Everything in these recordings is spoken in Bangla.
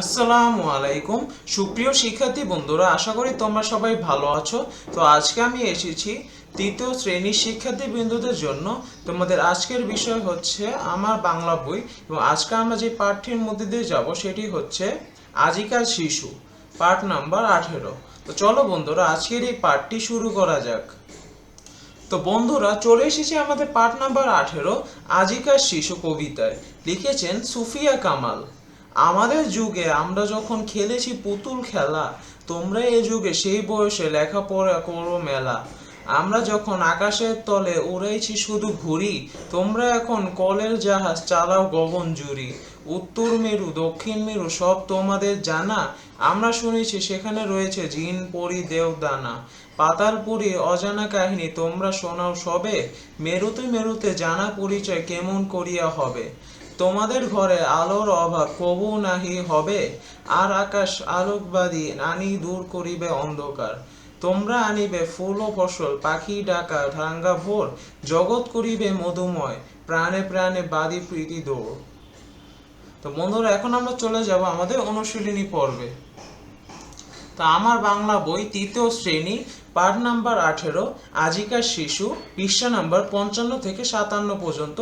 আসসালামু আলাইকুম। সুপ্রিয় শিক্ষার্থী বন্ধুরা, আশা করি তোমরা সবাই ভালো আছো। তো আজকে আমি এসেছি তৃতীয় শ্রেণির শিক্ষার্থী বিন্দুদের জন্য। তোমাদের আজকের বিষয় হচ্ছে আমার বাংলা বই এবং আজকে আমরা যে পাঠটির মধ্যে দিয়ে যাব সেটি হচ্ছে আজিকার শিশু, পাঠ নাম্বার আঠেরো। তো চলো বন্ধুরা, আজকের এই পাঠটি শুরু করা যাক। তো বন্ধুরা, চলে এসেছি আমাদের পাঠ নাম্বার আঠেরো, আজিকার শিশু কবিতায়। লিখেছেন সুফিয়া কামাল। আমাদের যুগে আমরা যখন খেলেছি পুতুল খেলা তোমরা এ যুগে সেই বয়সে লেখাপড়া করো মেলা। আমরা যখন আকাশের তলে উড়াইছি শুধু ঘুরি তোমরা এখন কলের জাহাজ চালাও গগন জুড়ি। উত্তর মেরু, দক্ষিণ মেরু সব তোমাদের জানা। আমরা শুনেছি সেখানে রয়েছে জিন, পরি দেবদানা পাতালপুরি অজানা কাহিনী, তোমরা শোনাও সবে। মেরুতে মেরুতে জানা পরিচয় কেমন করিয়া হবে? তোমাদের ঘরে আলোর অভাব কবু নাহি হবে, আর আকাশ আলোকবাদী আনি দূর করিবে অন্ধকার। তোমরা আনিবে ফুল ও ফসল, পাখি, ডাকা ভাঙ্গা ভোর, জগৎ করিবে মধুময়, প্রাণে প্রাণে বাদি প্রীতি দৌড় তো বন্ধুরা, এখন আমরা চলে যাব আমাদের অনুশীলনী পর্বে। তা আমার বাংলা বই তৃতীয় শ্রেণি, পাঠ নাম্বার আঠেরো, আজিকার শিশু, পৃষ্ঠা নাম্বার পঞ্চান্ন থেকে সাতান্ন পর্যন্ত,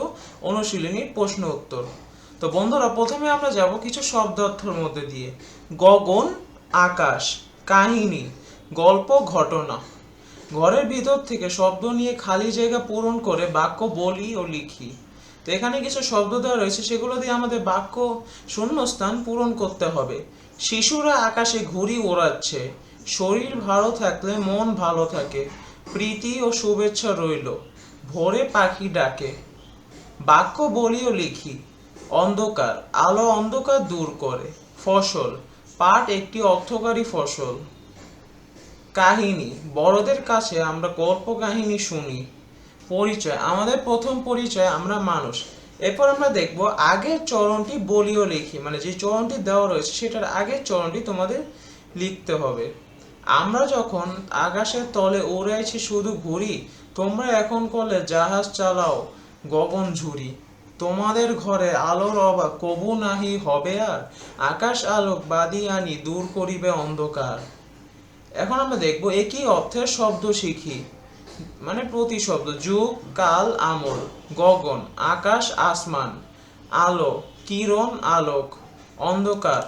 অনুশীলনীর প্রশ্ন উত্তর। তো বন্ধুরা, প্রথমে আমরা যাব কিছু শব্দার্থের মধ্যে দিয়ে। গগন, আকাশ, কাহিনী, গল্প, ঘটনা। ঘরের ভিতর থেকে শব্দ নিয়ে খালি জায়গা পূরণ করে বাক্য বলি ও লিখি। তো এখানে কিছু শব্দ দেওয়া রয়েছে, সেগুলো দিয়ে আমাদের বাক্য শূন্যস্থান পূরণ করতে হবে। শিশুরা আকাশে ঘুড়ি ওড়াচ্ছে, শরীর ভালো থাকলে মন ভালো থাকে, প্রীতি ও শুভেচ্ছা রইল, ভোরে পাখি ডাকে। বাক্য বলি ও লিখি, অন্ধকার, আলো অন্ধকার দূর করে, ফসল, পাট একটি অর্থকারী ফসল। কাহিনী, বড়দের কাছে আমরা গল্প কাহিনী শুনি, পরিচয়, আমাদের প্রথম পরিচয় আমরা মানুষ এরপর আমরা দেখব আগের চরণটি বলিও লিখি মানে যে চরণটি দেওয়া রয়েছে সেটার আগের চরণটি তোমাদের লিখতে হবে। আমরা যখন আকাশের তলে উড়াইছি শুধু ঘুরি, তোমরা এখন করলে জাহাজ চালাও, গগন ঝুরি। তোমাদের ঘরে আলোর অভাব কবু নাহি হবে আর, আকাশ আলোক বাদি আনি দূর করিবে অন্ধকার। এখন আমরা দেখব একই অর্থের শব্দ শিখি। মানে প্রতি শব্দ যুগ, কাল, আমল, গগন, আকাশ, আসমান, আলো, কিরণ, আলোক, অন্ধকার,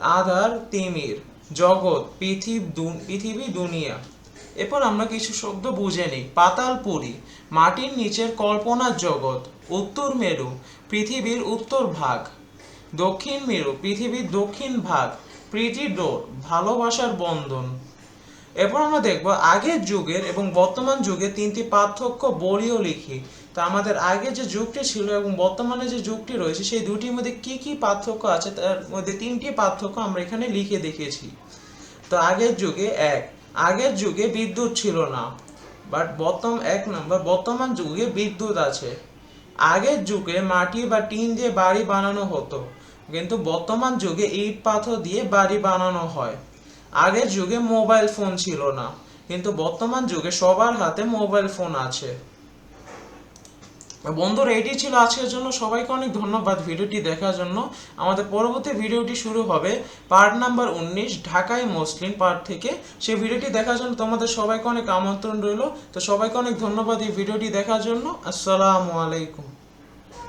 আধার, তিমির, জগৎ পৃথিব পৃথিবী, দুনিয়া। এরপর আমরা কিছু শব্দ বুঝে নিই। পাতালপুরি মাটির নিচের কল্পনার জগৎ, উত্তর মেরু, পৃথিবীর উত্তর ভাগ, দক্ষিণ মেরু, পৃথিবীর দক্ষিণ ভাগ প্রীতি ডোর, ভালোবাসার বন্ধন। এরপর আমরা দেখব আগের যুগের এবং বর্তমান যুগে তিনটি পার্থক্য বলিও লিখি। তা আমাদের আগে যে যুগটি ছিল এবং বর্তমানে যে যুগটি রয়েছে, সেই দুটির মধ্যে কি কি পার্থক্য আছে, তার মধ্যে তিনটি পার্থক্য আমরা এখানে লিখে দেখেছি তো আগের যুগে এক, আগের যুগে বিদ্যুৎ ছিল না বাট বর্তমান, এক নম্বর, বর্তমান যুগে বিদ্যুৎ আছে। আগের যুগে মাটি বা টিন দিয়ে বাড়ি বানানো হতো, কিন্তু বর্তমান যুগে ইট পাথর দিয়ে বাড়ি বানানো হয়। আগের যুগে মোবাইল ফোন ছিল না, কিন্তু বর্তমান যুগে সবার হাতে মোবাইল ফোন আছে। বন্ধুরা এটি ছিল আজকের জন্য? সবাইকে অনেক ধন্যবাদ ভিডিওটি দেখার জন্য। আমাদের পরবর্তী ভিডিওটি শুরু হবে পার্ট নাম্বার উনিশ, ঢাকায় মসলিন পার্ট থেকে। সেই ভিডিওটি দেখার জন্য তোমাদের সবাইকে অনেক আমন্ত্রণ রইল। তো সবাইকে অনেক ধন্যবাদ এই ভিডিওটি দেখার জন্য। আসসালামু আলাইকুম।